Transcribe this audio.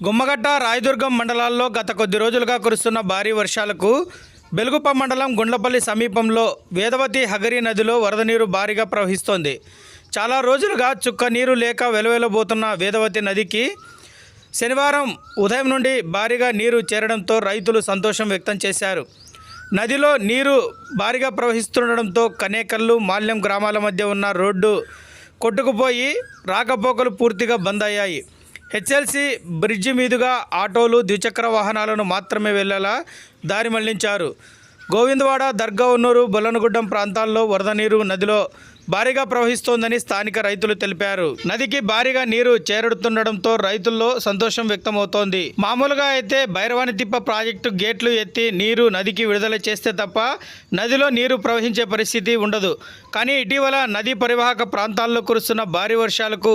గుమ్మగడ్డ రాయదుర్గం మండలాల్లో గత కొద్ది రోజులుగా కురుస్తున్న భారీ వర్షాలకు బెలుగుప మండలం గుండ్లపల్లి సమీపంలో వేదవతి హగరి నదిలో వరద నీరు భారీగా ప్రవహిస్తోంది. చాలా రోజులుగా చుక్క నీరు లేక వెలువెలబోతున్న వేదవతి నదికి శనివారం ఉదయం నుండి భారీగా నీరు చేరడంతో రైతులు సంతోషం వ్యక్తం చేశారు. నదిలో నీరు భారీగా ప్రవహిస్తుండడంతో కనేకల్లు మాల్యం గ్రామాల మధ్య ఉన్న రోడ్డు కొట్టుకుపోయి రాకపోకలు పూర్తిగా బంద్ అయ్యాయి హెచ్ఎల్సి బ్రిడ్జి మీదుగా ఆటోలు ద్విచక్ర వాహనాలను మాత్రమే వెళ్ళేలా దారి మళ్ళించారు. గోవిందవాడ దర్గా ఉన్నూరు బొల్లనగుడ్డం ప్రాంతాల్లో వరద నీరు నదిలో భారీగా ప్రవహిస్తోందని స్థానిక రైతులు తెలిపారు. నదికి భారీగా నీరు చేరుతుండడంతో రైతుల్లో సంతోషం వ్యక్తమవుతోంది. మామూలుగా అయితే భైరవాని తిప్ప ప్రాజెక్టు గేట్లు ఎత్తి నీరు నదికి విడుదల చేస్తే తప్ప నదిలో నీరు ప్రవహించే పరిస్థితి ఉండదు. కానీ ఇటీవల నదీ పరివాహక ప్రాంతాల్లో కురుస్తున్న భారీ వర్షాలకు